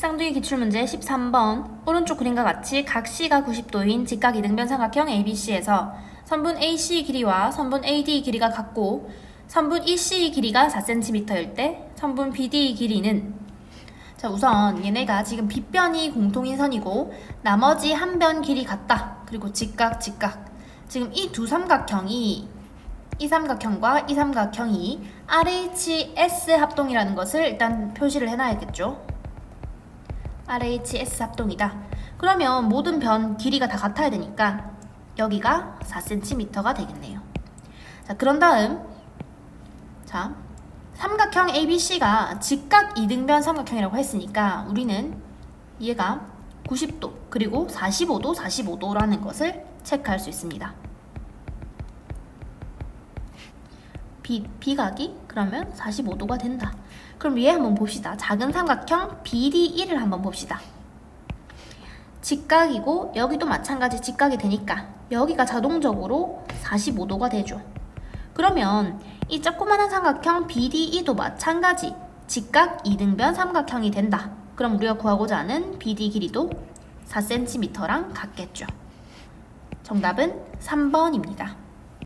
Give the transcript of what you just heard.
쌍둥이 기출문제 13번. 오른쪽 그림과 같이 각 C가 90도인 직각 이등변 삼각형 ABC에서 선분 AC 길이와 선분 AD 길이가 같고 선분 EC 길이가 4cm일 때 선분 BD 길이는 자 우선 얘네가 지금 빗변이 공통인 선이고 나머지 한 변 길이 같다. 그리고 직각 직각. 지금 이 두 삼각형이 이 삼각형과 이 삼각형이 RHS 합동이라는 것을 일단 표시를 해놔야겠죠. RHS 합동이다. 그러면 모든 변 길이가 다 같아야 되니까 여기가 4cm가 되겠네요. 자, 그런 다음 자, 삼각형 ABC가 직각 이등변 삼각형이라고 했으니까 우리는 얘가 90도 그리고 45도 45도라는 것을 체크할 수 있습니다. 비, 비각이 그러면 45도가 된다. 그럼 얘 한번 봅시다. 작은 삼각형 BD1을 한번 봅시다. 직각이고 여기도 마찬가지 직각이 되니까 여기가 자동적으로 45도가 되죠. 그러면 이 조그마한 삼각형 BDE도 마찬가지 직각 이등변 삼각형이 된다. 그럼 우리가 구하고자 하는 BD 길이도 4cm랑 같겠죠. 정답은 3번입니다.